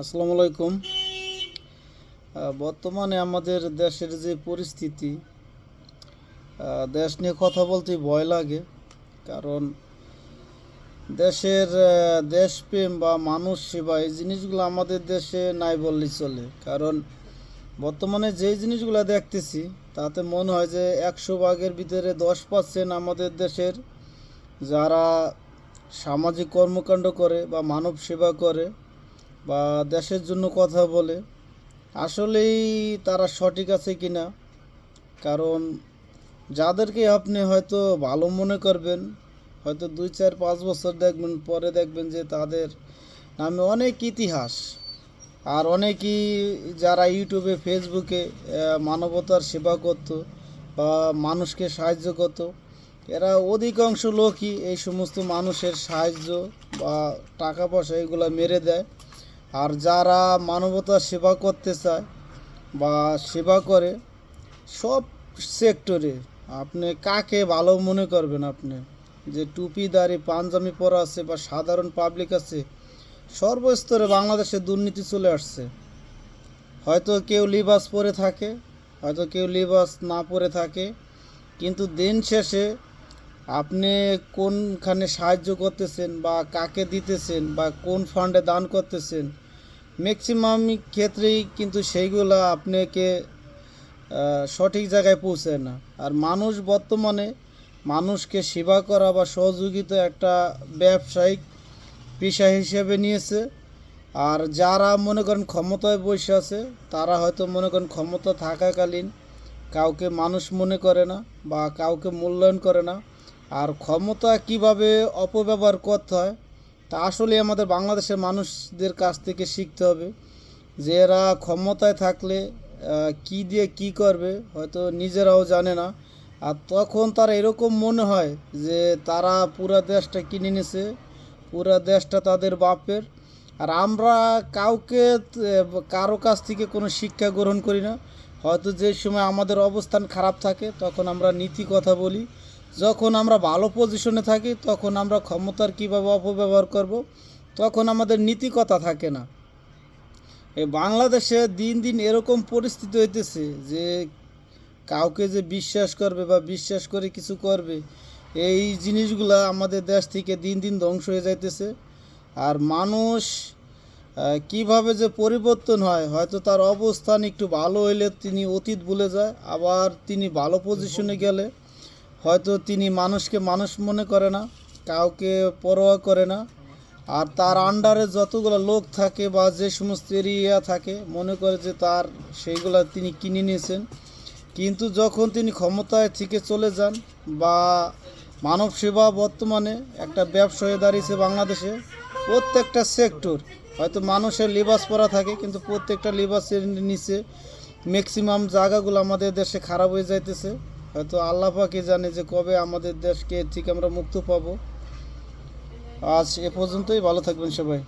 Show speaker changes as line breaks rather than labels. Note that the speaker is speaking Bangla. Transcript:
আসসালামু আলাইকুম। বর্তমানে আমাদের দেশের যে পরিস্থিতি দেশ নিয়ে কথা বলতে ভয় লাগে, কারণ দেশের দেশপ্রেম বা মানুষ সেবা এই জিনিসগুলো আমাদের দেশে নাই বললেই চলে। কারণ বর্তমানে যেই জিনিসগুলো দেখতেছি, তাতে মনে হয় যে একশো ভাগের ভিতরে দশ পার্সেন্ট আমাদের দেশের যারা সামাজিক কর্মকাণ্ড করে বা মানব সেবা করে বা দেশের জন্য কথা বলে, আসলেই তারা সঠিক আছে কি না কারণ যাদেরকে আপনি হয়তো ভালো মনে করবেন, হয়তো দুই, চার, পাঁচ বছর দেখবেন, পরে দেখবেন যে তাদের নামে অনেক ইতিহাস। আর অনেকই যারা ইউটিউবে, ফেসবুকে মানবতার সেবা করতো বা মানুষকে সাহায্য করতো, এরা অধিকাংশ লোকই এই সমস্ত মানুষের সাহায্য বা টাকা পয়সা এগুলো মেরে দেয়। আর যারা মানবতার সেবা করতে চায় বা সেবা করে, সব সেক্টরে আপনি কাকে ভালো মনে করবেন আপনি? যে টুপি টুপিদারি পাঞ্জামি পরা আছে বা সাধারণ পাবলিক আছে, সর্বস্তরে বাংলাদেশে দুর্নীতি চলে আসছে। হয়তো কেউ লিবাস পরে থাকে, হয়তো কেউ লিবাস না পরে থাকে, কিন্তু দিন শেষে আপনি কোনখানে সাহায্য করতেছেন বা কাকে দিতেছেন বা কোন ফান্ডে দান করতেছেন ম্যাক্সিমাম ক্ষেত্রেই কিন্তু সেইগুলো আপনাকে সঠিক জায়গায় পৌঁছায় না। আর মানুষ বর্তমানে মানুষকে সেবা করা বা সহযোগিতা একটা ব্যবসায়িক পেশা হিসেবে নিয়েছে। আর যারা মনে করেন ক্ষমতায় বসে আছে, তারা হয়তো মনে করেন ক্ষমতা থাকাকালীন কাউকে মানুষ মনে করে না বা কাউকে মূল্যায়ন করে না। আর ক্ষমতা কীভাবে অপব্যবহার করতে হয়, তা আসলে আমাদের বাংলাদেশের মানুষদের কাছ থেকে শিখতে হবে যে এরা ক্ষমতায় থাকলে কি দিয়ে কি করবে হয়তো নিজেরাও জানে না। আর তখন তার এরকম মনে হয় যে তারা পুরা দেশটা কিনে নিছে, পুরা দেশটা তাদের বাপের। আর আমরা কাউকে, কারও কাছ থেকে কোনো শিক্ষা গ্রহণ করি না। হয়তো যে সময় আমাদের অবস্থান খারাপ থাকে, তখন আমরা নীতি কথা বলি। যখন আমরা ভালো পজিশনে থাকি, তখন আমরা ক্ষমতার কীভাবে অপব্যবহার করব? তখন আমাদের নীতি কথা থাকে না। এই বাংলাদেশে দিন দিন এরকম পরিস্থিতি হইতেছে যে কাউকে যে বিশ্বাস করবে বা বিশ্বাস করে কিছু করবে, এই জিনিসগুলা আমাদের দেশ থেকে দিন দিন ধ্বংস হয়ে যাইতেছে। আর মানুষ কীভাবে যে পরিবর্তন হয়, হয়তো তার অবস্থান একটু ভালো হইলে তিনি অতীত ভুলে যায়, আবার তিনি ভালো পজিশনে গেলে হয়তো তিনি মানুষকে মানুষ মনে করে না, কাউকে পরোয়া করে না। আর তার আন্ডারে যতগুলো লোক থাকে বা যে সমস্ত এরিয়া থাকে, মনে করে যে তার সেইগুলা তিনি কিনে নিয়েছেন। কিন্তু যখন তিনি ক্ষমতায় থেকে চলে যান বা মানব সেবা বর্তমানে একটা ব্যবসা হয়ে দাঁড়িয়েছে বাংলাদেশে, প্রত্যেকটা সেক্টর, হয়তো মানুষের লিবাস পরা থাকে, কিন্তু প্রত্যেকটা লিবাসের নিচে ম্যাক্সিমাম জায়গাগুলো আমাদের দেশে খারাপ হয়ে যাইতেছে। হয়তো আল্লাহ পাকে জানে যে কবে আমাদের দেশকে ঠিক আমরা মুক্ত পাবো। আজ এ পর্যন্তই, ভালো থাকবেন সবাই।